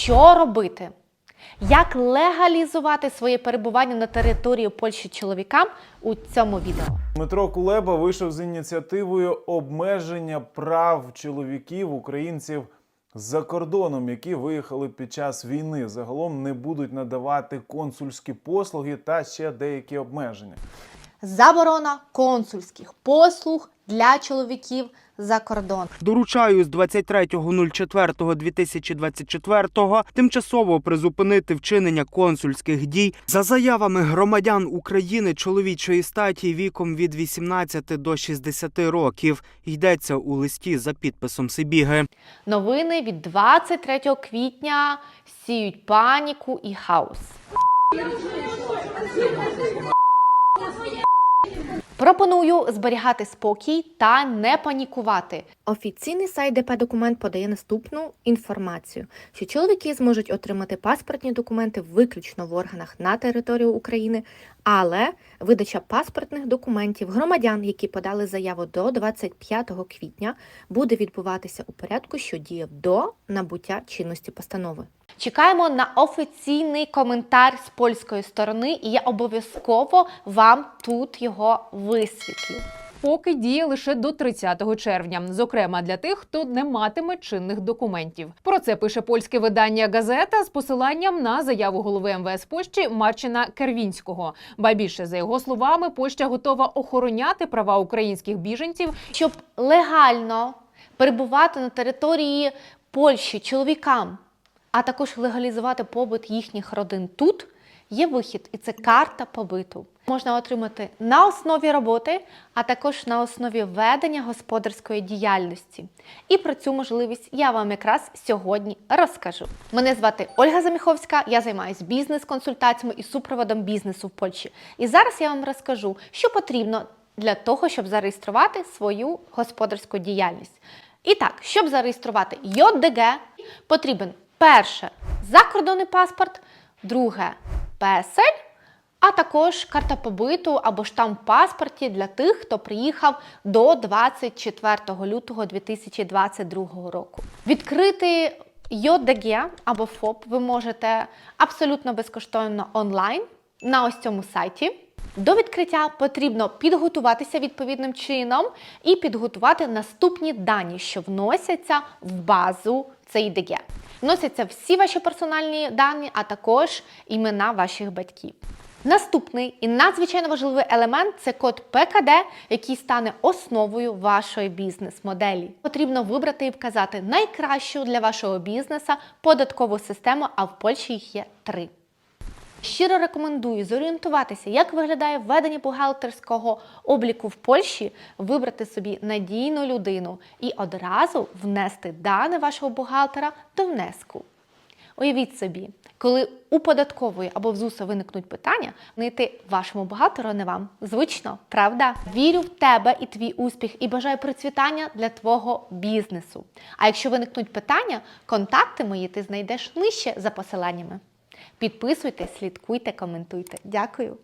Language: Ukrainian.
Що робити? Як легалізувати своє перебування на території Польщі чоловікам у цьому відео? Дмитро Кулеба вийшов з ініціативою обмеження прав чоловіків українців за кордоном, які виїхали під час війни. Загалом не будуть надавати консульські послуги та ще деякі обмеження. Заборона консульських послуг для чоловіків за кордон. Доручаю з 23.04.2024 тимчасово призупинити вчинення консульських дій за заявами громадян України чоловічої статі віком від 18 до 60 років. Йдеться у листі за підписом Сибіги. Новини від 23 квітня сіють паніку і хаос. Пропоную зберігати спокій та не панікувати. Офіційний сайт ДП документ подає наступну інформацію, що чоловіки зможуть отримати паспортні документи виключно в органах на території України, але видача паспортних документів громадян, які подали заяву до 25 квітня, буде відбуватися у порядку, що діє до набуття чинності постанови. Чекаємо на офіційний коментар з польської сторони, і я обов'язково вам тут його висвітлю. Поки діє лише до 30 червня, зокрема для тих, хто не матиме чинних документів. Про це пише польське видання газета з посиланням на заяву голови МВС Польщі Марчина Кервінського. Ба більше за його словами, Польща готова охороняти права українських біженців щоб легально перебувати на території Польщі чоловікам, а також легалізувати побут їхніх родин тут, є вихід, і це карта побиту. Можна отримати на основі роботи, а також на основі ведення господарської діяльності. І про цю можливість я вам якраз сьогодні розкажу. Мене звати Ольга Заміховська, я займаюся бізнес-консультаціями і супроводом бізнесу в Польщі. І зараз я вам розкажу, що потрібно для того, щоб зареєструвати свою господарську діяльність. І так, щоб зареєструвати ЙОДГ, потрібен перше закордонний паспорт, друге ПСЛ, а також карта побиту або штамп паспорті для тих, хто приїхав до 24 лютого 2022 року. Відкрити ЙОДГ або ФОП ви можете абсолютно безкоштовно онлайн на ось цьому сайті. До відкриття потрібно підготуватися відповідним чином і підготувати наступні дані, що вносяться в базу CIDG. Вносяться всі ваші персональні дані, а також імена ваших батьків. Наступний і надзвичайно важливий елемент це код ПКД, який стане основою вашої бізнес-моделі. Потрібно вибрати і вказати найкращу для вашого бізнесу податкову систему, а в Польщі їх є три. Щиро рекомендую зорієнтуватися, як виглядає введення бухгалтерського обліку в Польщі, вибрати собі надійну людину і одразу внести дане вашого бухгалтера до внеску. Уявіть собі, коли у податкової або в ЗУСа виникнуть питання, не йти вашому бухгалтеру, не вам. Звично, правда? Вірю в тебе і твій успіх і бажаю процвітання для твого бізнесу. А якщо виникнуть питання, контакти мої ти знайдеш нижче за посиланнями. Підписуйтесь, слідкуйте, коментуйте. Дякую.